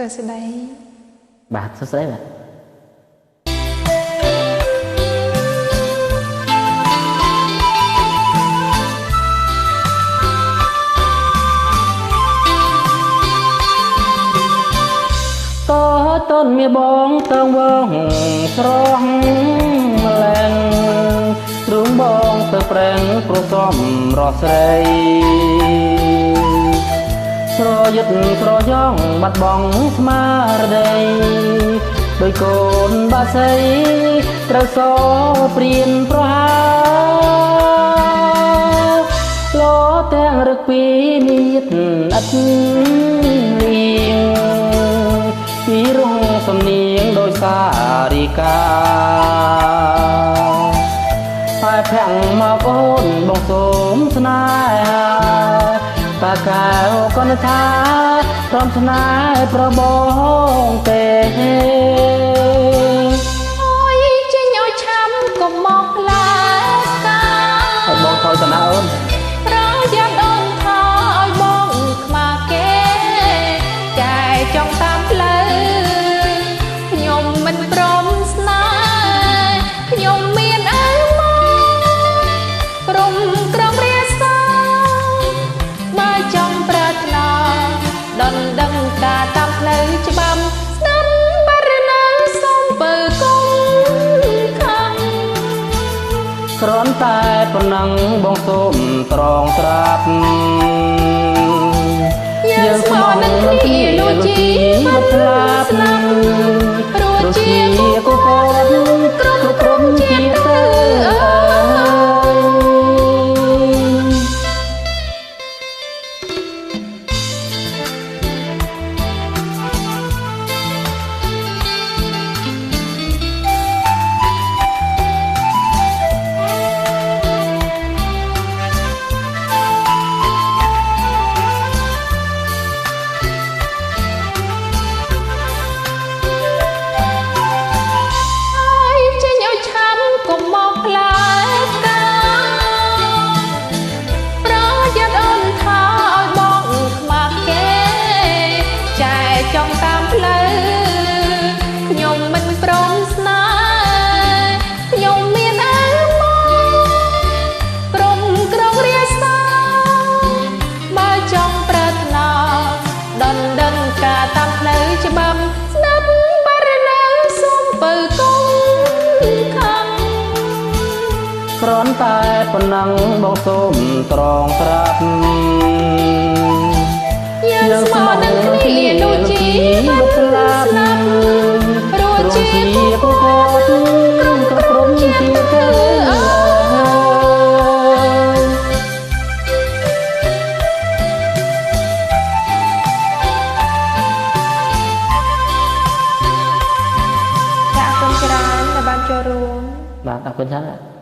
សួស្តីបាទសួស្តីបាទតតនមានបងតងវងស្រស់ម្លែងទ្រូងបងទៅប្រេងប្រសំរស់ស្រី ស្រយុទ្ធស្រយ៉ងបាត់បង់ស្មារតីដោយកូនបាសីត្រូវសព្រៀនប្រហាលោទាំងរឹកពីនិយិតអត់លៀងពីរងសំនៀងដោយសារិកាតែភាំងមកអូនបងសូមស្នេហា តាកែវក៏នឹកថាព្រមស្នេហ៍ប្របងទេ ការតាមផ្លូវច្បាប់ស្ដាប់បរណាសូមពើគុំខំគ្រាន់តែប៉ុណ្ណឹងបងសូមត្រងត្រាប់យើងស្មោះនឹងគ្នាដូចជីវិតស្លាប់ព្រោះជាបុគ្គលគ្រប់ ប៉ុណ្ណឹងបងសូមត្រងត្រាប់យើងស្មោះនឹងគ្នាដូចជីវិតស្លាប់ព្រោះជាបុគ្គលគ្រប់ក្រុមជាតិទៅអើយចាអរគុណច្រើនដែលបានចូលរួមបាទអរគុណច្រើន